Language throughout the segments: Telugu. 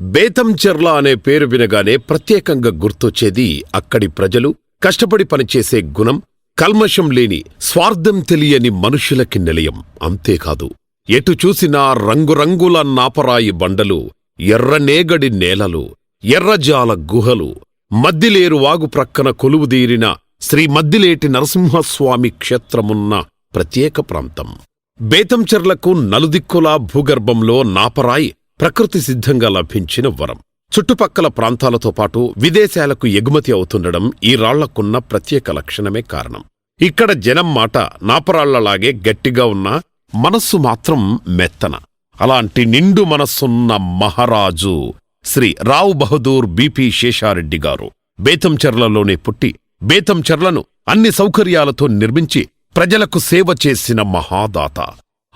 బేతంచెర్ల అనే పేరు వినగానే ప్రత్యేకంగా గుర్తొచ్చేది అక్కడి ప్రజలు కష్టపడి పనిచేసే గుణం కల్మషం లేని స్వార్థం తెలియని మనుషులకి నిలయం. అంతేకాదు ఎటు చూసినా రంగురంగుల నాపరాయి బండలు ఎర్రనేగడి నేలలు ఎర్రజాల గుహలు మద్దిలేరు వాగు ప్రక్కన కొలువుదీరిన శ్రీ మద్దిలేటి నరసింహస్వామి క్షేత్రమున్న ప్రత్యేక ప్రాంతం. బేతంచెర్లకు నలుదిక్కులా భూగర్భంలో నాపరాయి ప్రకృతి సిద్ధంగా లభించిన వరం. చుట్టుపక్కల ప్రాంతాలతో పాటు విదేశాలకు ఎగుమతి అవుతుండడం ఈ రాళ్ళకున్న ప్రత్యేక లక్షణమే కారణం. ఇక్కడ జనం మాట నాపరాళ్ళలాగే గట్టిగా ఉన్న మనస్సు మాత్రం మెత్తన. అలాంటి నిండు మనస్సున్న మహారాజు శ్రీ రావు బహదూర్ బిపి శేషారెడ్డి గారు బేతంచెర్లలోనే పుట్టి బేతంచెర్లను అన్ని సౌకర్యాలతో నిర్మించి ప్రజలకు సేవ చేసిన మహాదాత.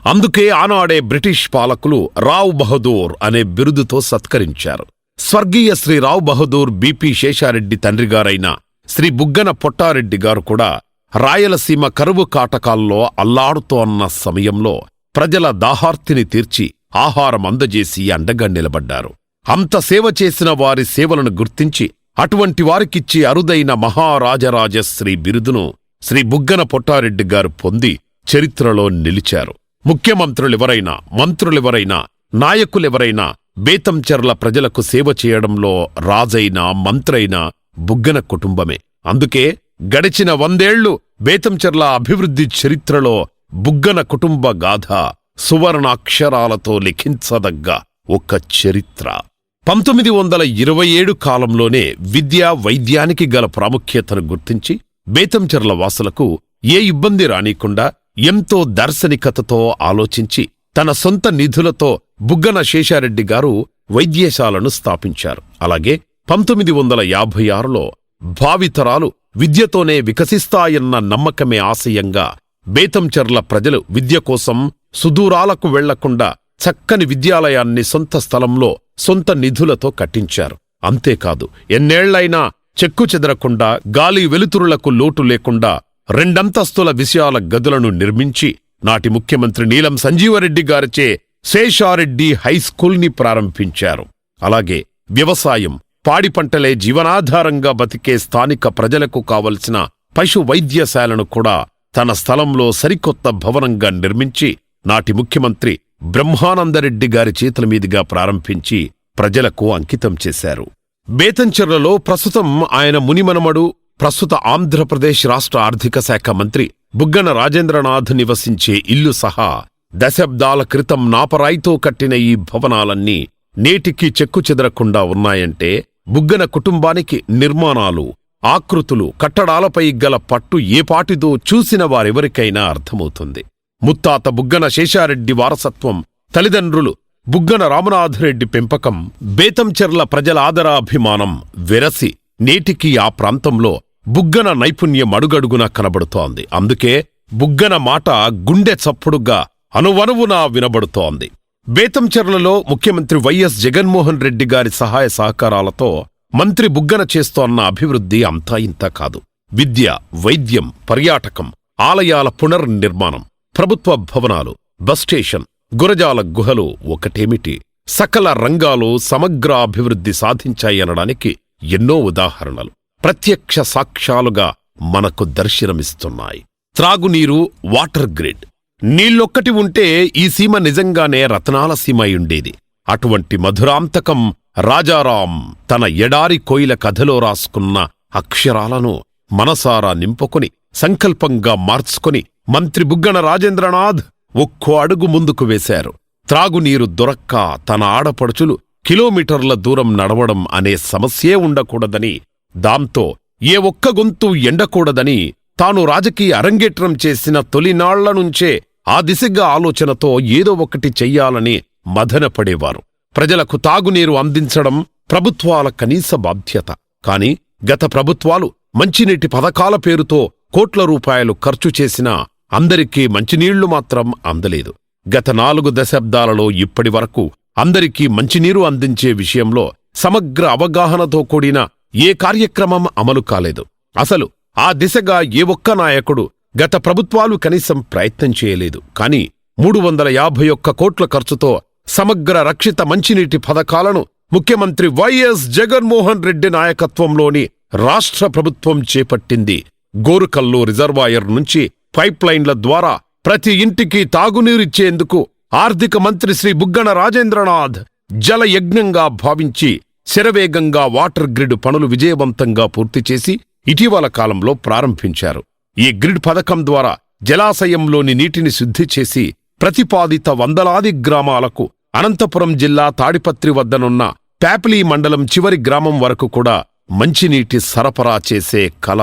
అందుకే ఆనాడే బ్రిటిష్ పాలకులు రావ్ బహదూర్ అనే బిరుదుతో సత్కరించారు. స్వర్గీయ శ్రీ రావ్ బహదూర్ బిపి శేషారెడ్డి తండ్రిగారైన శ్రీ బుగ్గన పొట్టారెడ్డి గారు కూడా రాయలసీమ కరువు కాటకాల్లో అల్లాడుతోన్న సమయంలో ప్రజల దాహార్తిని తీర్చి ఆహారం అందజేసి అండగా నిలబడ్డారు. అంత సేవ చేసిన వారి సేవలను గుర్తించి అటువంటి వారికిచ్చి అరుదైన మహారాజరాజశ్రీ బిరుదును శ్రీ బుగ్గన పొట్టారెడ్డి గారు పొంది చరిత్రలో నిలిచారు. ముఖ్యమంత్రులెవరైనా మంత్రులెవరైనా నాయకులెవరైనా బేతంచెర్ల ప్రజలకు సేవ చేయడంలో రాజైనా మంత్రైనా బుగ్గన కుటుంబమే. అందుకే గడిచిన వందేళ్ళు బేతంచెర్ల అభివృద్ధి చరిత్రలో బుగ్గన కుటుంబ గాథ సువర్ణాక్షరాలతో లిఖించదగ్గ ఒక చరిత్ర. పంతొమ్మిది వందల ఇరవై ఏడు కాలంలోనే విద్యా వైద్యానికి గల ప్రాముఖ్యతను గుర్తించి బేతంచెర్ల వాసులకు ఏ ఇబ్బంది రానీకుండా ఎంతో దార్శనికతతో ఆలోచించి తన సొంత నిధులతో బుగ్గన శేషారెడ్డి గారు వైద్యశాలను స్థాపించారు. అలాగే పంతొమ్మిది వందల యాభై ఆరులో భావితరాలు విద్యతోనే వికసిస్తాయన్న నమ్మకమే ఆశయంగా బేతంచెర్ల ప్రజలు విద్య కోసం సుదూరాలకు వెళ్ళకుండా చక్కని విద్యాలయాన్ని సొంత స్థలంలో సొంత నిధులతో కట్టించారు. అంతేకాదు ఎన్నేళ్ళైనా చెక్కు చెదరకుండా గాలి వెలుతురులకు లోటు లేకుండా రెండంతస్తుల విషయాల గదులను నిర్మించి నాటి ముఖ్యమంత్రి నీలం సంజీవరెడ్డి గారిచే శేషారెడ్డి హైస్కూల్ని ప్రారంభించారు. అలాగే వ్యవసాయం పాడి పంటలే జీవనాధారంగా బతికే స్థానిక ప్రజలకు కావలసిన పశు వైద్యశాలను కూడా తన స్థలంలో సరికొత్త భవనంగా నిర్మించి నాటి ముఖ్యమంత్రి బ్రహ్మానందరెడ్డి గారి చేతుల మీదుగా ప్రారంభించి ప్రజలకు అంకితం చేశారు. బేతంచెర్లలో ప్రస్తుతం ఆయన మునిమనమడు ప్రస్తుత ఆంధ్రప్రదేశ్ రాష్ట్ర ఆర్థిక శాఖ మంత్రి బుగ్గన రాజేంద్రనాథ్ నివసించే ఇల్లు సహా దశాబ్దాల క్రితం నాపరాయితో కట్టిన ఈ భవనాలన్నీ నేటికీ చెక్కు చెదరకుండా ఉన్నాయంటే బుగ్గన కుటుంబానికి నిర్మాణాలు ఆకృతులు కట్టడాలపై గల పట్టు ఏపాటిదో చూసిన వారెవరికైనా అర్థమవుతుంది. ముత్తాత బుగ్గన శేషారెడ్డి వారసత్వం తల్లిదండ్రులు బుగ్గన రామనాథరెడ్డి పెంపకం బేతంచెర్ల ప్రజల ఆదరాభిమానం వెరసి నేటికి ఆ ప్రాంతంలో బుగ్గన నైపుణ్యం అడుగడుగునా కనబడుతోంది. అందుకే బుగ్గన మాట గుండె చప్పుడుగా అనువనువునా వినబడుతోంది. బేతంచెర్లలో ముఖ్యమంత్రి వైఎస్ జగన్మోహన్ రెడ్డి గారి సహాయ సహకారాలతో మంత్రి బుగ్గన చేస్తోన్న అభివృద్ధి అంతా ఇంతా కాదు. విద్య వైద్యం పర్యాటకం ఆలయాల పునర్నిర్మాణం ప్రభుత్వ భవనాలు బస్ స్టేషన్ గురజాల గుహలు ఒకటేమిటి? సకల రంగాలు సమగ్ర అభివృద్ధి సాధించాయనడానికి ఎన్నో ఉదాహరణలు. ప్రత్యక్ష సాక్ష్యాలుగా మనకు దర్శనమిస్తున్నాయి. త్రాగునీరు వాటర్ గ్రిడ్. నీళ్ళొక్కటి ఉంటే ఈ సీమ నిజంగానే రత్నాల సీమ అయుండేది అటువంటి మధురాంతకం రాజారాం తన ఎడారి కోయిల కథలో రాసుకున్న అక్షరాలను మనసారా నింపుకొని సంకల్పంగా మార్చుకొని మంత్రి బుగ్గన రాజేంద్రనాథ్ ఒక్కో అడుగు ముందుకు వేశారు. త్రాగునీరు దొరక్క తన ఆడపడుచులు కిలోమీటర్ల దూరం నడవడం అనే సమస్యే ఉండకూడదని దాంతో ఏ ఒక్క గొంతు ఎండకూడదని తాను రాజకీయ అరంగేట్రం చేసిన తొలినాళ్ళ నుంచే ఆ దిశగా ఆలోచనతో ఏదో ఒకటి చెయ్యాలని మదనపడేవారు ప్రజలకు తాగునీరు అందించడం ప్రభుత్వాల కనీస బాధ్యత. కాని గత ప్రభుత్వాలు మంచినీటి పథకాల పేరుతో కోట్ల రూపాయలు ఖర్చు చేసినా అందరికీ మంచినీళ్ళు మాత్రం అందలేదు. గత నాలుగు దశాబ్దాలలో ఇప్పటి వరకు అందరికీ మంచినీరు అందించే విషయంలో సమగ్ర అవగాహనతో కూడిన ఏ కార్యక్రమం అమలు కాలేదు. అసలు ఆ దిశగా ఏ ఒక్క నాయకుడు గత ప్రభుత్వాలు కనీసం ప్రయత్నం చేయలేదు. కాని మూడు వందల యాభై ఒక్క కోట్ల ఖర్చుతో సమగ్ర రక్షిత మంచినీటి పథకాలను ముఖ్యమంత్రి వైఎస్ జగన్మోహన్ రెడ్డి నాయకత్వంలోని రాష్ట్ర ప్రభుత్వం చేపట్టింది. గోరుకల్లు రిజర్వాయర్ నుంచి పైప్లైన్ల ద్వారా ప్రతి ఇంటికి తాగునీరిచ్చేందుకు ఆర్థిక మంత్రి శ్రీ బుగ్గన రాజేంద్రనాథ్ జల యజ్ఞంగా భావించి శరవేగంగా వాటర్ గ్రిడ్ పనులు విజయవంతంగా పూర్తి చేసి ఇటీవల కాలంలో ప్రారంభించారు. ఈ గ్రిడ్ పథకం ద్వారా జలాశయంలోని నీటిని శుద్ధి చేసి ప్రతిపాదిత వందలాది గ్రామాలకు అనంతపురం జిల్లా తాడిపత్రి వద్దనున్న ప్యాపిలీ మండలం చివరి గ్రామం వరకు కూడా మంచినీటి సరఫరా చేసే కళ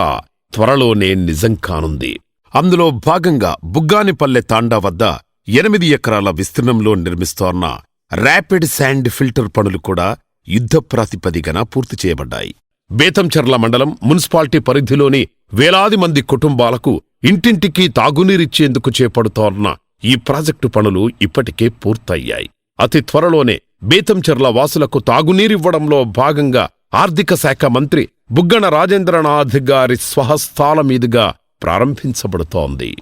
త్వరలోనే నిజం కానుంది. అందులో భాగంగా బుగ్గానిపల్లె తాండా వద్ద ఎనిమిది ఎకరాల విస్తీర్ణంలో నిర్మిస్తోన్న ర్యాపిడ్ శాండ్ ఫిల్టర్ పనులు కూడా యుద్ధ ప్రాతిపదికన పూర్తి చేయబడ్డాయి. బేతంచెర్ల మండలం మున్సిపాలిటీ పరిధిలోని వేలాది మంది కుటుంబాలకు ఇంటింటికి తాగునీరిచ్చేందుకు చేపడుతోన్న ఈ ప్రాజెక్టు పనులు ఇప్పటికే పూర్తయ్యాయి. అతి త్వరలోనే బేతంచెర్ల వాసులకు తాగునీరివ్వడంలో భాగంగా ఆర్థిక శాఖ మంత్రి బుగ్గన రాజేంద్రనాథ్ గారి స్వహస్థాల మీదుగా ప్రారంభించబడుతోంది.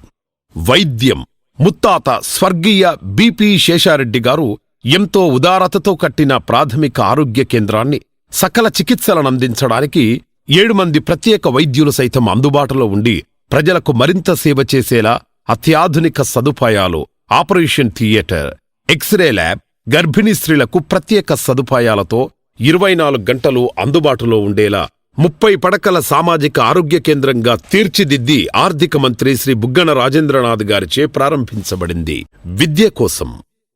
వైద్యం ముత్తాత స్వర్గీయ బిపి శేషారెడ్డి గారు ఎంతో ఉదారతతో కట్టిన ప్రాథమిక ఆరోగ్య కేంద్రాన్ని సకల చికిత్సలనందించడానికి ఏడు మంది ప్రత్యేక వైద్యులు సైతం అందుబాటులో ఉండి ప్రజలకు మరింత సేవ చేసేలా అత్యాధునిక సదుపాయాలు ఆపరేషన్ థియేటర్ ఎక్స్రే ల్యాబ్ గర్భిణీ స్త్రీలకు ప్రత్యేక సదుపాయాలతో ఇరవై నాలుగు గంటలు అందుబాటులో ఉండేలా ముప్పై పడకల సామాజిక ఆరోగ్య కేంద్రంగా తీర్చిదిద్ది ఆర్థిక మంత్రి శ్రీ బుగ్గన రాజేంద్రనాథ్ గారిచే ప్రారంభించబడింది. విద్య కోసం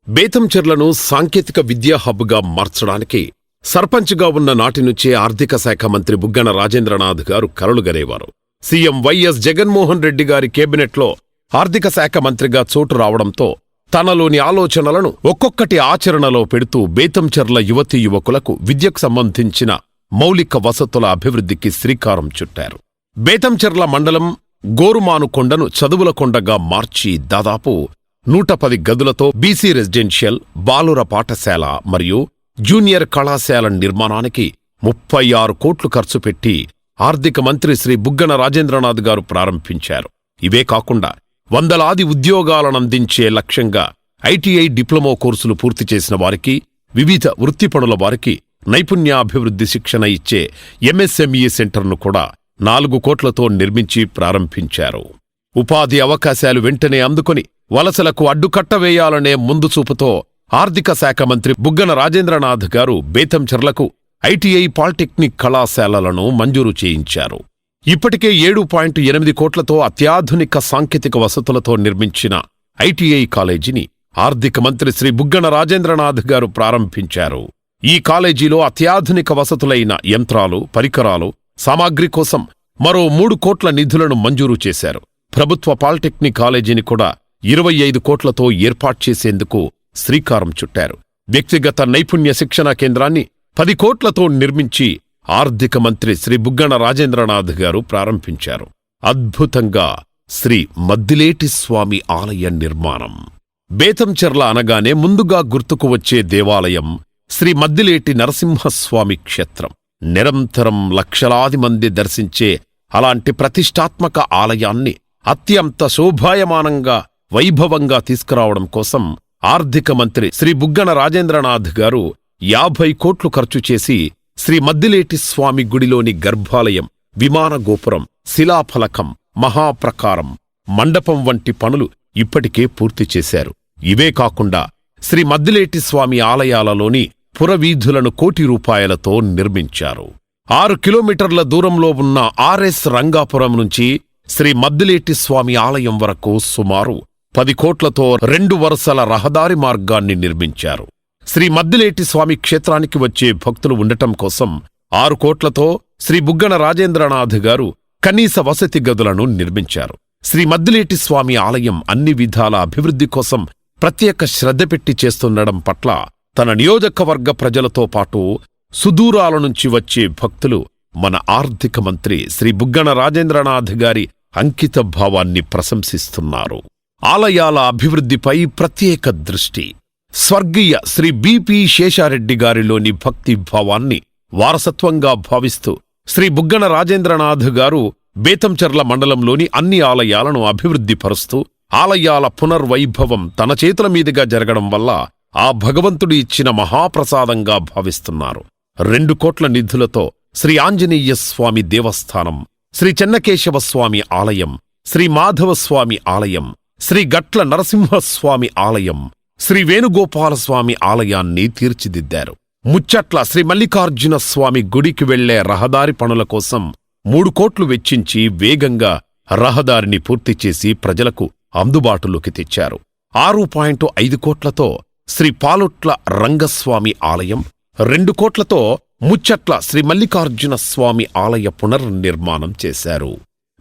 బేతంచెర్లను సాంకేతిక విద్యా హబ్గా మార్చడానికి సర్పంచ్గా ఉన్న నాటి నుంచే ఆర్థిక శాఖ మంత్రి బుగ్గన రాజేంద్రనాథ్ గారు కలలుగనేవారు సీఎం వైఎస్ జగన్మోహన్ రెడ్డి గారి కేబినెట్లో ఆర్థిక శాఖ మంత్రిగా చోటు రావడంతో తనలోని ఆలోచనలను ఒక్కొక్కటి ఆచరణలో పెడుతూ బేతంచెర్ల యువతీ యువకులకు విద్యకు సంబంధించిన మౌలిక వసతుల అభివృద్ధికి శ్రీకారం చుట్టారు. బేతంచెర్ల మండలం గోరుమానుకొండను చదువుల కొండగా మార్చి దాదాపు నూట పది గదులతో బీసీ రెసిడెన్షియల్ బాలుర పాఠశాల మరియు జూనియర్ కళాశాల నిర్మాణానికి ముప్పై ఆరు కోట్లు ఖర్చు పెట్టి ఆర్థిక మంత్రి శ్రీ బుగ్గన రాజేంద్రనాథ్ గారు ప్రారంభించారు. ఇవే కాకుండా వందలాది ఉద్యోగాలనందించే లక్ష్యంగా ఐటీఐ డిప్లొమా కోర్సులు పూర్తి చేసిన వారికి వివిధ వృత్తి పనుల వారికి నైపుణ్యాభివృద్ధి శిక్షణ ఇచ్చే ఎంఎస్ఎంఈ సెంటర్ను కూడా నాలుగు కోట్లతో నిర్మించి ప్రారంభించారు. ఉపాధి అవకాశాలు వెంటనే అందుకొని వలసలకు అడ్డుకట్ట వేయాలనే ముందు చూపుతో ఆర్థిక శాఖ మంత్రి బుగ్గన రాజేంద్రనాథ్ గారు బేతంచెర్లకు ఐటీఐ పాలిటెక్నిక్ కళాశాలలను మంజూరు చేయించారు. ఇప్పటికే ఏడు పాయింట్ ఎనిమిది కోట్లతో అత్యాధునిక సాంకేతిక వసతులతో నిర్మించిన ఐటీఐ కాలేజీని ఆర్థిక మంత్రి శ్రీ బుగ్గన రాజేంద్రనాథ్ గారు ప్రారంభించారు. ఈ కాలేజీలో అత్యాధునిక వసతులైన యంత్రాలు పరికరాలు సామాగ్రి కోసం మరో మూడు కోట్ల నిధులను మంజూరు చేశారు. ప్రభుత్వ పాలిటెక్నిక్ కాలేజీని కూడా ఇరవై ఐదు కోట్లతో ఏర్పాటు చేసేందుకు శ్రీకారం చుట్టారు. వ్యక్తిగత నైపుణ్య శిక్షణా కేంద్రాన్ని పది కోట్లతో నిర్మించి ఆర్థిక మంత్రి శ్రీ బుగ్గన రాజేంద్రనాథ్ గారు ప్రారంభించారు. అద్భుతంగా శ్రీ మద్దిలేటి స్వామి ఆలయ నిర్మాణం. బేతంచెర్ల అనగానే ముందుగా గుర్తుకు వచ్చే దేవాలయం శ్రీ మద్దిలేటి నరసింహస్వామి క్షేత్రం. నిరంతరం లక్షలాది మంది దర్శించే అలాంటి ప్రతిష్టాత్మక ఆలయాన్ని అత్యంత శోభాయమానంగా వైభవంగా తీసుకురావడం కోసం ఆర్థిక మంత్రి శ్రీ బుగ్గన రాజేంద్రనాథ్ గారు యాభై కోట్లు ఖర్చు చేసి శ్రీ మద్దిలేటి స్వామి గుడిలోని గర్భాలయం విమాన గోపురం శిలాఫలకం మహాప్రకారం మండపం వంటి పనులు ఇప్పటికే పూర్తి చేశారు. ఇవే కాకుండా శ్రీ మద్దిలేటి స్వామి ఆలయాలలోని పురవీధులను కోటి రూపాయలతో నిర్మించారు. ఆరు కిలోమీటర్ల దూరంలో ఉన్న ఆర్ఎస్ రంగాపురం నుంచి శ్రీ మద్దిలేటి స్వామి ఆలయం వరకు సుమారు పది కోట్లతో రెండు వరుసల రహదారి మార్గాన్ని నిర్మించారు. శ్రీ మద్దిలేటి స్వామి క్షేత్రానికి వచ్చే భక్తులు ఉండటం కోసం ఆరు కోట్లతో శ్రీ బుగ్గన రాజేంద్రనాథ్ గారు కనీస వసతి గదులను నిర్మించారు. శ్రీ మద్దిలేటి స్వామి ఆలయం అన్ని విధాల అభివృద్ధి కోసం ప్రత్యేక శ్రద్ధ పెట్టి చేస్తుండడం పట్ల తన నియోజకవర్గ ప్రజలతో పాటు సుదూరాల నుంచి వచ్చే భక్తులు మన ఆర్థిక మంత్రి శ్రీ బుగ్గన రాజేంద్రనాథ్ గారి అంకిత భావాన్ని ప్రశంసిస్తున్నారు. ఆలయాల అభివృద్ధిపై ప్రత్యేక దృష్టి. స్వర్గీయ శ్రీ బిపి శేషారెడ్డి గారిలోని భక్తి భావాన్ని వారసత్వంగా భావిస్తూ శ్రీ బుగ్గన రాజేంద్రనాథ్ గారు బేతంచెర్ల మండలంలోని అన్ని ఆలయాలను అభివృద్ధిపరుస్తూ ఆలయాల పునర్వైభవం తన చేతుల మీదుగా జరగడం వల్ల ఆ భగవంతుడు ఇచ్చిన మహాప్రసాదంగా భావిస్తున్నారు. రెండు కోట్ల నిధులతో శ్రీ ఆంజనేయ స్వామి దేవస్థానం శ్రీ చెన్నకేశవ స్వామి ఆలయం శ్రీ మాధవస్వామి ఆలయం శ్రీ గట్ల నరసింహస్వామి ఆలయం శ్రీ వేణుగోపాలస్వామి ఆలయాన్ని తీర్చిదిద్దారు. ముచ్చట్ల శ్రీ మల్లికార్జున స్వామి గుడికి వెళ్ళే రహదారి పనుల కోసం మూడు కోట్లు వెచ్చించి వేగంగా రహదారిని పూర్తి చేసి ప్రజలకు అందుబాటులోకి తెచ్చారు. ఆరు పాయింట్ ఐదు కోట్లతో శ్రీ పాలొట్ల రంగస్వామి ఆలయం రెండు కోట్లతో ముచ్చట్ల శ్రీ మల్లికార్జున స్వామి ఆలయ పునర్నిర్మాణం చేశారు.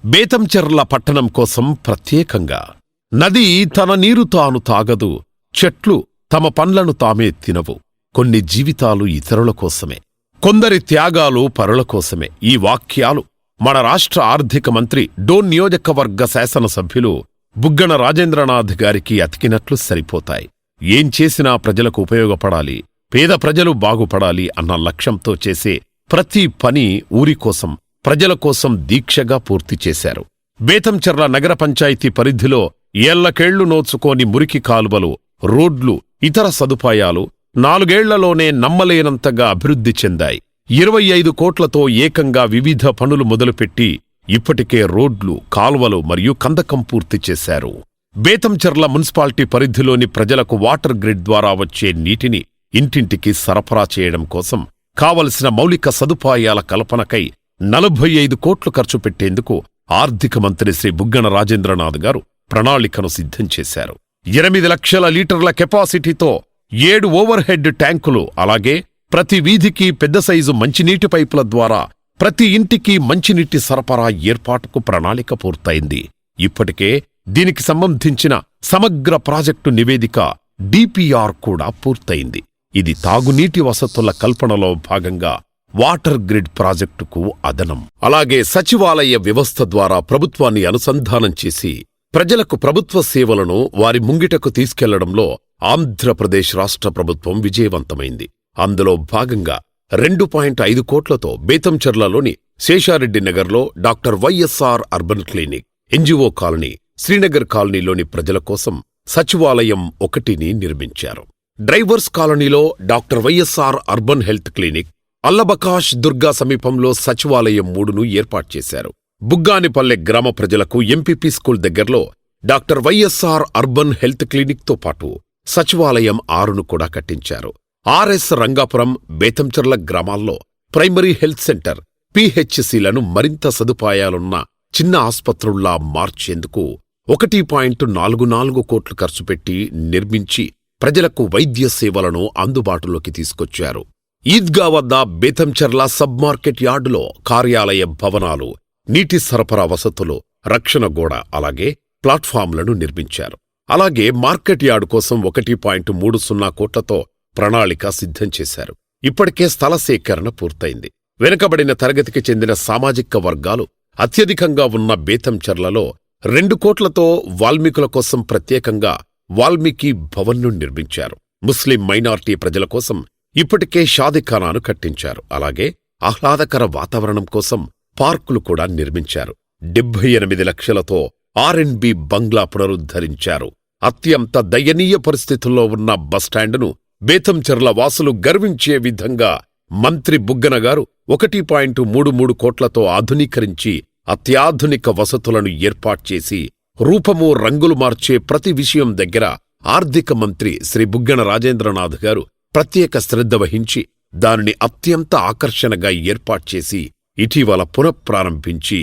బేతంచెర్ల పట్టణం కోసం ప్రత్యేకంగా. నది తన నీరు తాను తాగదు చెట్లు తమ పండ్లను తామే తినవు. కొన్ని జీవితాలు ఇతరుల కోసమే కొందరి త్యాగాలు పరుల కోసమే. ఈ వాక్యాలు మన రాష్ట్ర ఆర్థిక మంత్రి డోన్ నియోజకవర్గ శాసనసభ్యులు బుగ్గన రాజేంద్రనాథ్ గారికి అతికినట్లు సరిపోతాయి. ఏం చేసినా ప్రజలకు ఉపయోగపడాలి పేద ప్రజలు బాగుపడాలి అన్న లక్ష్యంతో చేసే ప్రతి పని ఊరి కోసం ప్రజల కోసం దీక్షగా పూర్తి చేశారు. బేతంచెర్ల నగర పంచాయతీ పరిధిలో ఏళ్ళకేళ్ళు నోచుకోని మురికి కాలువలు రోడ్లు ఇతర సదుపాయాలు నాలుగేళ్ళలోనే నమ్మలేనంతగా అభివృద్ధి చెందాయి. ఇరవై ఐదు కోట్లతో ఏకంగా వివిధ పనులు మొదలుపెట్టి ఇప్పటికే రోడ్లు కాలువలు మరియు కందకం పూర్తి చేశారు. బేతంచెర్ల మున్సిపాలిటీ పరిధిలోని ప్రజలకు వాటర్ గ్రిడ్ ద్వారా వచ్చే నీటిని ఇంటింటికి సరఫరా చేయడం కోసం కావలసిన మౌలిక సదుపాయాల కల్పనకై నలభై ఐదు కోట్లు ఖర్చు పెట్టేందుకు ఆర్థిక మంత్రి శ్రీ బుగ్గన రాజేంద్రనాథ్ గారు ప్రణాళికను సిద్ధం చేశారు. ఎనిమిది లక్షల లీటర్ల కెపాసిటీతో ఏడు ఓవర్ హెడ్ ట్యాంకులు అలాగే ప్రతి వీధికి పెద్ద సైజు మంచినీటి పైపుల ద్వారా ప్రతి ఇంటికి మంచినీటి సరఫరా ఏర్పాటుకు ప్రణాళిక పూర్తయింది. ఇప్పటికే దీనికి సంబంధించిన సమగ్ర ప్రాజెక్టు నివేదిక డిపిఆర్ కూడా పూర్తయింది. ఇది తాగునీటి వసతుల కల్పనలో భాగంగా వాటర్ గ్రిడ్ ప్రాజెక్టుకు అదనం. అలాగే సచివాలయ వ్యవస్థ ద్వారా ప్రభుత్వాన్ని అనుసంధానం చేసి ప్రజలకు ప్రభుత్వ సేవలను వారి ముంగిటకు తీసుకెళ్ళడంలో ఆంధ్రప్రదేశ్ రాష్ట్ర ప్రభుత్వం విజయవంతమైంది. అందులో భాగంగా రెండు పాయింట్ ఐదు కోట్లతో బేతంచెర్లలోని శేషారెడ్డి నగర్లో doctor YSR urban clinic NGO colony Srinagar కాలనీలోని ప్రజల కోసం సచివాలయం ఒకటిని నిర్మించారు. డ్రైవర్స్ కాలనీలో doctor YSR urban health clinic Allabakash Durga సమీపంలో సచివాలయం మూడును ఏర్పాటు చేశారు. బుగ్గానిపల్లె గ్రామ ప్రజలకు ఎంపీపీ స్కూల్ దగ్గరలో డాక్టర్ వైఎస్ఆర్ అర్బన్ హెల్త్ క్లినిక్తో పాటు సచివాలయం ఆరును కూడా కట్టించారు. ఆర్ఎస్ రంగాపురం బేతంచెర్ల గ్రామాల్లో ప్రైమరీ హెల్త్ సెంటర్ పిహెచ్సిలను మరింత సదుపాయాలున్న చిన్న ఆస్పత్రుల్లా మార్చేందుకు ఒకటి పాయింట్ నాలుగు నాలుగు కోట్లు ఖర్చు పెట్టి నిర్మించి ప్రజలకు వైద్య సేవలను అందుబాటులోకి తీసుకొచ్చారు. ఈద్గా వద్ద బేతంచెర్ల సబ్ మార్కెట్ యార్డులో కార్యాలయ భవనాలు నీటి సరఫరా వసతులు రక్షణ గోడ అలాగే ప్లాట్ఫామ్లను నిర్మించారు. అలాగే మార్కెట్ యార్డు కోసం ఒకటి పాయింట్ మూడు సున్నా కోట్లతో ప్రణాళిక సిద్ధం చేశారు. ఇప్పటికే స్థల సేకరణ పూర్తయింది. వెనుకబడిన తరగతికి చెందిన సామాజిక వర్గాలు అత్యధికంగా ఉన్న బేతంచెర్లలో రెండు కోట్లతో వాల్మీకుల కోసం ప్రత్యేకంగా వాల్మీకి భవన్ను నిర్మించారు. ముస్లిం మైనార్టీ ప్రజల కోసం ఇప్పటికే షాదిఖానాను కట్టించారు. అలాగే ఆహ్లాదకర వాతావరణం కోసం పార్కులు కూడా నిర్మించారు. డెబ్బై ఎనిమిది లక్షలతో ఆర్ఎండ్బి బంగ్లా పునరుద్ధరించారు. అత్యంత దయనీయ పరిస్థితుల్లో ఉన్న బస్టాండును బేతంచెర్ల వాసులు గర్వించే విధంగా మంత్రి బుగ్గనగారు ఒకటి పాయింట్ మూడు మూడు కోట్లతో ఆధునీకరించి అత్యాధునిక వసతులను ఏర్పాట్చేసి రూపము రంగులు మార్చే ప్రతి విషయం దగ్గర ఆర్థిక మంత్రి శ్రీ బుగ్గన రాజేంద్రనాథ్ గారు ప్రత్యేక శ్రద్ధ వహించి దానిని అత్యంత ఆకర్షణగా ఏర్పాట్చేసి ఇటీవల పునఃప్రారంభించి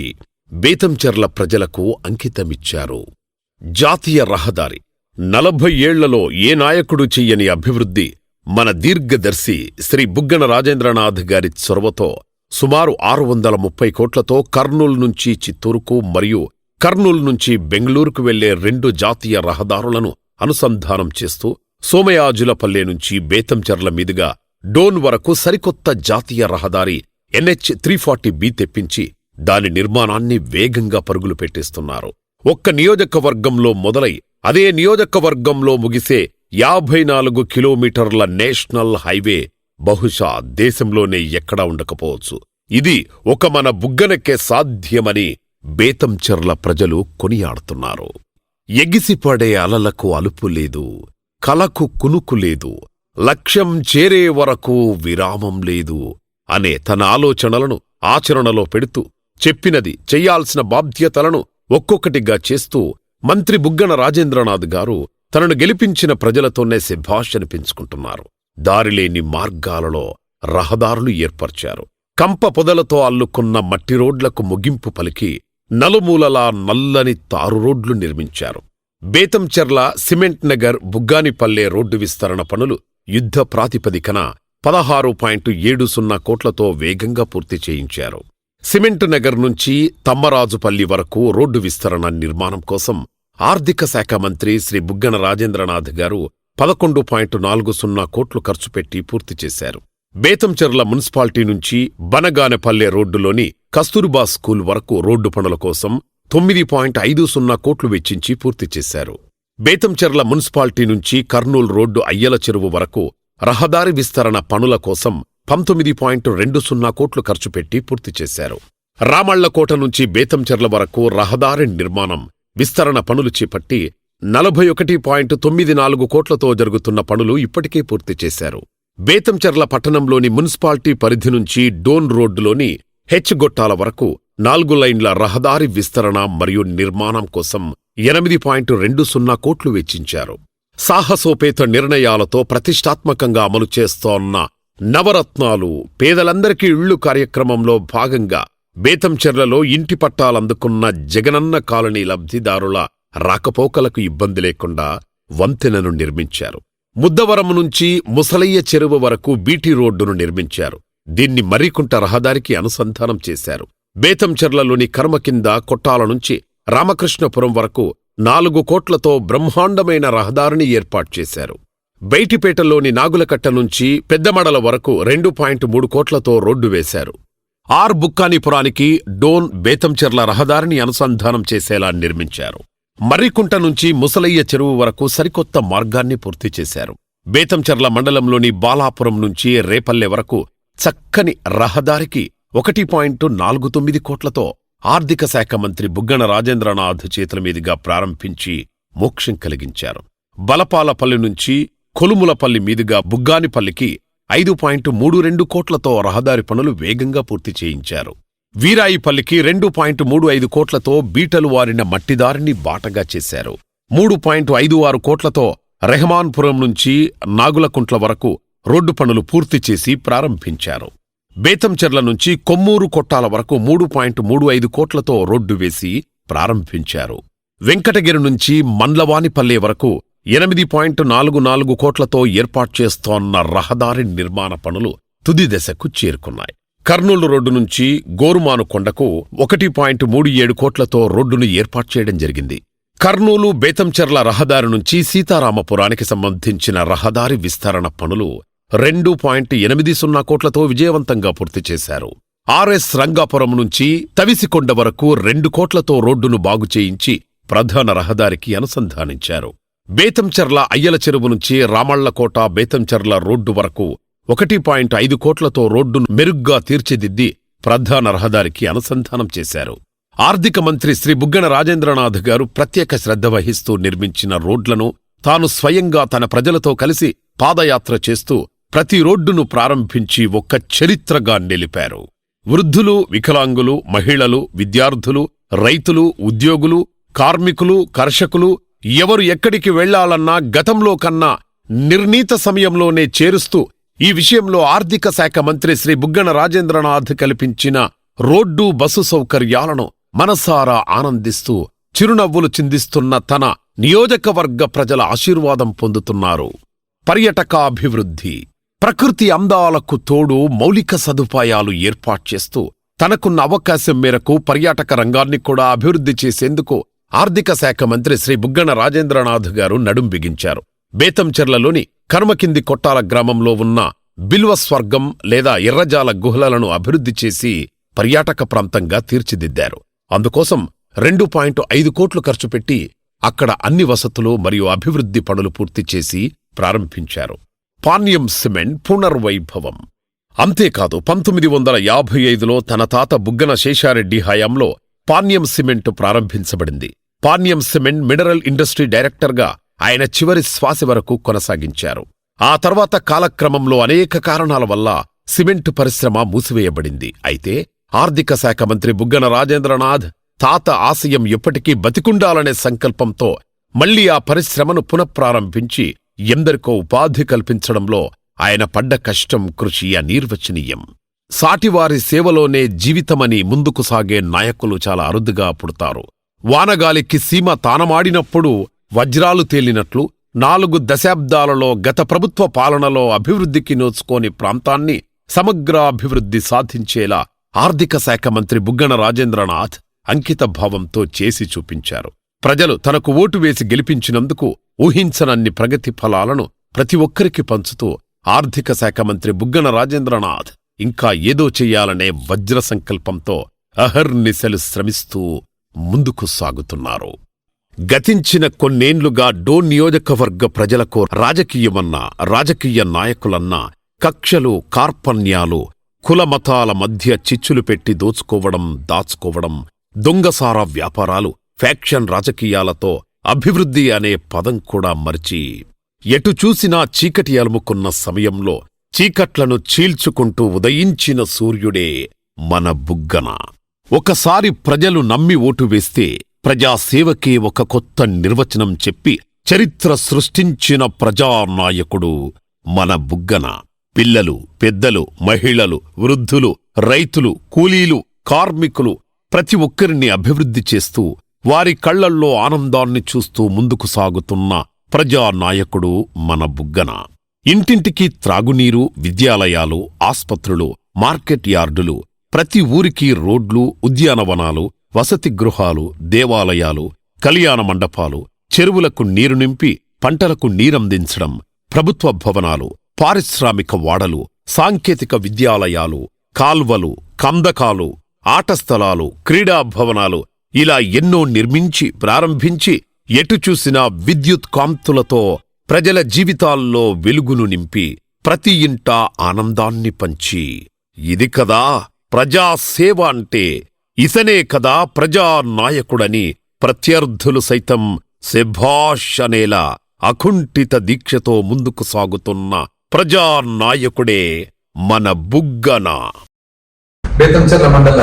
బేతంచెర్ల ప్రజలకు అంకితమిచ్చారు. జాతీయ రహదారి నలభై ఏళ్ళలో ఏ నాయకుడు చెయ్యని అభివృద్ధి మన దీర్ఘదర్శి శ్రీ బుగ్గన రాజేంద్రనాథ్ గారి చొరవతో సుమారు ఆరు వందల ముప్పై కోట్లతో కర్నూలు నుంచి చిత్తూరుకు మరియు కర్నూలు నుంచి బెంగళూరుకు వెళ్ళే రెండు జాతీయ రహదారులను అనుసంధానం చేస్తూ సోమయాజులపల్లె నుంచి బేతంచెర్ల మీదుగా డోన్ వరకు సరికొత్త జాతీయ రహదారి ఎన్హెచ్ త్రీ ఫార్టీ బి తెప్పించి దాని నిర్మాణాన్ని వేగంగా పరుగులు పెట్టేస్తున్నారు. ఒక్క నియోజకవర్గంలో మొదలై అదే నియోజకవర్గంలో ముగిసే యాభై నాలుగు కిలోమీటర్ల నేషనల్ హైవే బహుశా దేశంలోనే ఎక్కడా ఉండకపోవచ్చు. ఇది ఒక మన బుగ్గనెక్కే సాధ్యమని బేతంచెర్ల ప్రజలు కొనియాడుతున్నారు. ఎగిసిపడే అలలకు అలుపు లేదు. కలకు కునుకు లేదు. లక్ష్యం చేరే వరకు విరామం లేదు అనే తన ఆలోచనలను ఆచరణలో పెడుతూ చెప్పినది చెయ్యాల్సిన బాధ్యతలను ఒక్కొక్కటిగా చేస్తూ మంత్రి బుగ్గన రాజేంద్రనాథ్ గారు తనను గెలిపించిన ప్రజలతోనే శభాష్ అనిపించుకుంటున్నారు. దారిలేని మార్గాలలో రహదారులు ఏర్పర్చారు. కంప పొదలతో అల్లుకున్న మట్టి రోడ్లకు ముగింపు పలికి నలుమూలలా నల్లని తారు రోడ్లు నిర్మించారు. బేతంచెర్ల సిమెంట్ నగర్ బుగ్గానిపల్లె రోడ్డు విస్తరణ పనులు యుద్ధ ప్రాతిపదికన పదహారు పాయింట్ ఏడు సున్నా కోట్లతో వేగంగా పూర్తి చేయించారు. సిమెంట్ నగర్ నుంచి తమ్మరాజుపల్లి వరకు రోడ్డు విస్తరణ నిర్మాణం కోసం ఆర్థిక శాఖ మంత్రి శ్రీ బుగ్గన రాజేంద్రనాథ్ గారు పదకొండు పాయింట్ నాలుగు సున్నా కోట్లు ఖర్చు పెట్టి పూర్తి చేశారు. బేతంచెర్ల మున్సిపాలిటీ నుంచి బనగానపల్లె రోడ్డులోని కస్తూర్బా స్కూల్ వరకు రోడ్డు పనుల కోసం తొమ్మిది పాయింట్ ఐదు సున్నా కోట్లు వెచ్చించి పూర్తి చేశారు. బేతంచెర్ల మున్సిపాలిటీ నుంచి కర్నూల్ రోడ్డు అయ్యల చెరువు వరకు రహదారి విస్తరణ పనుల కోసం పంతొమ్మిది పాయింట్ రెండు సున్నా కోట్లు ఖర్చు పెట్టి పూర్తి చేశారు. రామళ్ళకోట నుంచి బేతంచెర్ల వరకు రహదారి నిర్మాణం విస్తరణ పనులు చేపట్టి నలభై ఒకటి పాయింట్ తొమ్మిది నాలుగు కోట్లతో జరుగుతున్న పనులు ఇప్పటికే పూర్తి చేశారు. బేతంచెర్ల పట్టణంలోని మున్సిపాలిటీ పరిధి నుంచి డోన్ రోడ్డులోని హెచ్ గొట్టాల వరకు నాలుగు లైన్ల రహదారి విస్తరణ మరియు నిర్మాణం కోసం ఎనిమిది పాయింట్ రెండు సున్నా కోట్లు వెచ్చించారు. సాహసోపేత నిర్ణయాలతో ప్రతిష్టాత్మకంగా అమలు చేస్తోన్న నవరత్నాలు పేదలందరికీ ఇళ్ళు కార్యక్రమంలో భాగంగా బేతంచెర్లలో ఇంటి పట్టాలందుకున్న జగనన్న కాలనీ లబ్ధిదారుల రాకపోకలకు ఇబ్బంది లేకుండా వంతెనను నిర్మించారు. ముద్దవరం నుంచి ముసలయ్య చెరువు వరకు బీటీ రోడ్డును నిర్మించారు. దీన్ని మర్రికుంట రహదారికి అనుసంధానం చేశారు. బేతంచెర్లలోని కర్మ కింద కొట్టాల నుంచి రామకృష్ణపురం వరకు నాలుగు కోట్లతో బ్రహ్మాండమైన రహదారిని ఏర్పాటు చేశారు. బైటిపేటలోని నాగులకట్ట నుంచి పెద్దమడల వరకు రెండు పాయింట్ మూడు కోట్లతో రోడ్డు వేశారు. ఆర్ బుక్కానిపురానికి డోన్ బేతంచెర్ల రహదారిని అనుసంధానం చేసేలా నిర్మించారు. మర్రికుంట నుంచి ముసలయ్య చెరువు వరకు సరికొత్త మార్గాన్ని పూర్తి చేశారు. బేతంచెర్ల మండలంలోని బాలాపురం నుంచి రేపల్లె వరకు చక్కని రహదారికి ఒకటి పాయింట్ నాలుగు తొమ్మిది కోట్లతో ఆర్థిక శాఖ మంత్రి బుగ్గన రాజేంద్రనాథ్ చేతుల మీదుగా ప్రారంభించి మోక్షం కలిగించారు. బలపాలపల్లి నుంచి కొలుములపల్లి మీదుగా బుగ్గానిపల్లికి ఐదు పాయింట్ మూడు రెండు కోట్లతో రహదారి పనులు వేగంగా పూర్తి చేయించారు. వీరాయిపల్లికి రెండు పాయింట్ మూడు ఐదు కోట్లతో బీటలు వారిన మట్టిదారిని బాటగా చేశారు. మూడు పాయింట్ ఐదు ఆరు కోట్లతో రెహమాన్పురం నుంచి నాగులకుంట్ల వరకు రోడ్డు పనులు పూర్తి చేసి ప్రారంభించారు. బేతంచెర్ల నుంచి కొమ్మూరు కొట్టాల వరకు మూడు పాయింట్ మూడు ఐదు కోట్లతో రోడ్డు వేసి ప్రారంభించారు. వెంకటగిరి నుంచి మండ్లవానిపల్లె వరకు ఎనిమిది పాయింట్ నాలుగు నాలుగు కోట్లతో ఏర్పాటు చేస్తోన్న రహదారి నిర్మాణ పనులు తుది దశకు చేరుకున్నాయి. కర్నూలు రోడ్డు నుంచి గోరుమాను కొండకు ఒకటి పాయింట్ మూడు ఏడు కోట్లతో రోడ్డును ఏర్పాటు చేయడం జరిగింది. కర్నూలు బేతంచెర్ల రహదారి నుంచి సీతారామపురానికి సంబంధించిన రహదారి విస్తరణ పనులు రెండు పాయింట్ ఎనిమిది సున్నా కోట్లతో విజయవంతంగా పూర్తి చేశారు. ఆర్ఎస్ రంగాపురం నుంచి తవిసికొండ వరకు రెండు కోట్లతో రోడ్డును బాగు చేయించి ప్రధాన రహదారికి అనుసంధానించారు. బేతంచెర్ల అయ్యల చెరువు నుంచి రామళ్ళకోట బేతంచెర్ల రోడ్డు వరకు ఒకటి పాయింట్ ఐదు కోట్లతో రోడ్డును మెరుగ్గా తీర్చిదిద్ది ప్రధాన రహదారికి అనుసంధానం చేశారు. ఆర్థిక మంత్రి శ్రీ బుగ్గన రాజేంద్రనాథ్ గారు ప్రత్యేక శ్రద్ధ వహిస్తూ నిర్మించిన రోడ్లను తాను స్వయంగా తన ప్రజలతో కలిసి పాదయాత్ర చేస్తూ ప్రతి రోడ్డును ప్రారంభించి ఒక్క చరిత్రగా నిలిపారు. వృద్ధులు వికలాంగులు మహిళలు విద్యార్థులు రైతులు ఉద్యోగులు కార్మికులు కర్షకులు ఎవరు ఎక్కడికి వెళ్ళాలన్నా గతంలో కన్నా నిర్ణీత సమయంలోనే చేరుస్తూ ఈ విషయంలో ఆర్థిక శాఖ మంత్రి శ్రీ బుగ్గన రాజేంద్రనాథ్ కల్పించిన రోడ్డు బస్సు సౌకర్యాలను మనసారా ఆనందిస్తూ చిరునవ్వులు చిందిస్తున్న తన నియోజకవర్గ ప్రజల ఆశీర్వాదం పొందుతున్నారు. పర్యటకాభివృద్ధి ప్రకృతి అందాలకు తోడు మౌలిక సదుపాయాలు ఏర్పాటు చేస్తూ తనకున్న అవకాశం మేరకు పర్యాటక రంగాన్ని కూడా అభివృద్ధి చేసేందుకు ఆర్థిక శాఖ మంత్రి శ్రీ బుగ్గన రాజేంద్రనాథ్ గారు నడుం బిగించారు. బేతంచెర్లలోని కర్మకింది కొట్టాల గ్రామంలో ఉన్న బిల్వస్వర్గం లేదా ఎర్రజాల గుహలను అభివృద్ధి చేసి పర్యాటక ప్రాంతంగా తీర్చిదిద్దారు. అందుకోసం రెండు పాయింట్ ఐదు కోట్లు ఖర్చు పెట్టి అక్కడ అన్ని వసతులు మరియు అభివృద్ధి పనులు పూర్తి చేసి ప్రారంభించారు. పాన్యం సిమెంట్ పునర్వైభవం. అంతేకాదు పంతొమ్మిది వందల యాభై ఐదులో తన తాత బుగ్గన శేషారెడ్డి హయాంలో పాన్యం సిమెంట్ ప్రారంభించబడింది. పాన్యం సిమెంట్ మినరల్ ఇండస్ట్రీ డైరెక్టర్గా ఆయన చివరి శ్వాస వరకు కొనసాగించారు. ఆ తర్వాత కాలక్రమంలో అనేక కారణాల వల్ల సిమెంట్ పరిశ్రమ మూసివేయబడింది. అయితే ఆర్థిక శాఖ మంత్రి బుగ్గన రాజేంద్రనాథ్ తాత ఆశయం ఎప్పటికీ బతికుండాలనే సంకల్పంతో మళ్ళీ ఆ పరిశ్రమను పునఃప్రారంభించి ఎందరికో ఉపాధి కల్పించడంలో ఆయన పడ్డ కష్టం కృషి అనిర్వచనీయం. సాటివారి సేవలోనే జీవితమని ముందుకు సాగే నాయకులు చాలా అరుదుగా పుడతారు. వానగాలికి సీమ తానమాడినప్పుడు వజ్రాలు తేలినట్లు నాలుగు దశాబ్దాలలో గత ప్రభుత్వ పాలనలో అభివృద్ధికి నోచుకోని ప్రాంతాన్ని సమగ్రాభివృద్ధి సాధించేలా ఆర్థిక శాఖ మంత్రి బుగ్గన రాజేంద్రనాథ్ అంకితభావంతో చేసి చూపించారు. ప్రజలు తనకు ఓటు వేసి గెలిపించినందుకు ఊహించనన్ని ప్రగతి ఫలాలను ప్రతి ఒక్కరికి పంచుతూ ఆర్థిక శాఖ మంత్రి బుగ్గన రాజేంద్రనాథ్ ఇంకా ఏదో చెయ్యాలనే వజ్ర సంకల్పంతో అహర్నిశలు శ్రమిస్తూ ముందుకు సాగుతున్నారు. గతించిన కొన్నేండ్లుగా డోన్ నియోజకవర్గ ప్రజలకు రాజకీయమన్నా రాజకీయ నాయకులన్నా కక్షలు కార్పణ్యాలు కులమతాల మధ్య చిచ్చులు పెట్టి దోచుకోవడం దాచుకోవడం దొంగసారా వ్యాపారాలు ఫ్యాక్షన్ రాజకీయాలతో అభివృద్ధి అనే పదం కూడా మరిచి ఎటు చూసినా చీకటి అలుముకున్న సమయంలో చీకట్లను చీల్చుకుంటూ ఉదయించిన సూర్యుడే మన బుగ్గన. ఒకసారి ప్రజలు నమ్మి ఓటు వేస్తే ప్రజాసేవకే ఒక కొత్త నిర్వచనం చెప్పి చరిత్ర సృష్టించిన ప్రజానాయకుడు మన బుగ్గన. పిల్లలు పెద్దలు మహిళలు వృద్ధులు రైతులు కూలీలు కార్మికులు ప్రతి ఒక్కరిని అభివృద్ధి చేస్తూ వారి కళ్ళల్లో ఆనందాన్ని చూస్తూ ముందుకు సాగుతున్న ప్రజానాయకుడు మన బుగ్గన. ఇంటింటికి త్రాగునీరు విద్యాలయాలు ఆస్పత్రులు మార్కెట్ యార్డులు ప్రతి ఊరికి రోడ్లు ఉద్యానవనాలు వసతి గృహాలు దేవాలయాలు కళ్యాణ మండపాలు చెరువులకు నీరు నింపి పంటలకు నీరందించడం ప్రభుత్వ భవనాలు పారిశ్రామిక వాడలు సాంకేతిక విద్యాలయాలు కాల్వలు కందకాలు ఆటస్థలాలు క్రీడాభవనాలు క్రీడా భవనాలు ఇలా ఎన్నో నిర్మించి ప్రారంభించి ఎటు చూసినా విద్యుత్ కాంతులతో ప్రజల జీవితాల్లో వెలుగును నింపి ప్రతి ఇంటా ఆనందాన్ని పంచి. ఇది కదా ప్రజాసేవ అంటే ఇతనే కదా ప్రజానాయకుడని ప్రత్యర్థులు సైతం శభాష్ అనేలా అకుంఠిత దీక్షతో ముందుకు సాగుతున్న ప్రజానాయకుడే మన బుగ్గన. బేతంచెర్ల మండల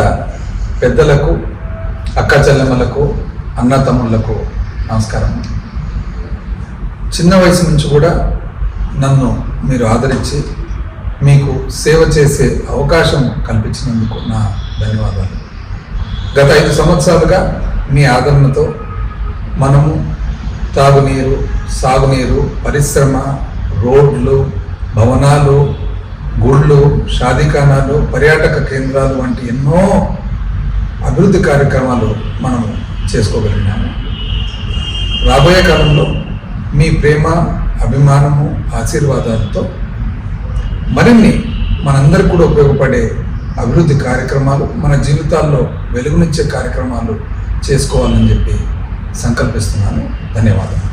పెద్దలకు అక్క చెల్లెమ్మలకు నమస్కారం. చిన్న వయసు నుంచి కూడా నన్ను మీరు ఆదరించి మీకు సేవ చేసే అవకాశం కల్పించినందుకు నా ధన్యవాదాలు. గత ఐదు సంవత్సరాలుగా మీ ఆదరణతో మనము తాగునీరు సాగునీరు పరిశ్రమ రోడ్లు భవనాలు గుళ్ళు షాదీఖానాలు పర్యాటక కేంద్రాలు వంటి ఎన్నో అభివృద్ధి కార్యక్రమాలు మనం చేసుకోగలిగినాము. రాబోయే కాలంలో మీ ప్రేమ అభిమానము ఆశీర్వాదాలతో మరిన్ని మనందరికీ కూడా ఉపయోగపడే అభివృద్ధి కార్యక్రమాలు మన జీవితాల్లో వెలుగునిచ్చే కార్యక్రమాలు చేసుకోవాలని చెప్పి సంకల్పిస్తున్నాను. ధన్యవాదాలు.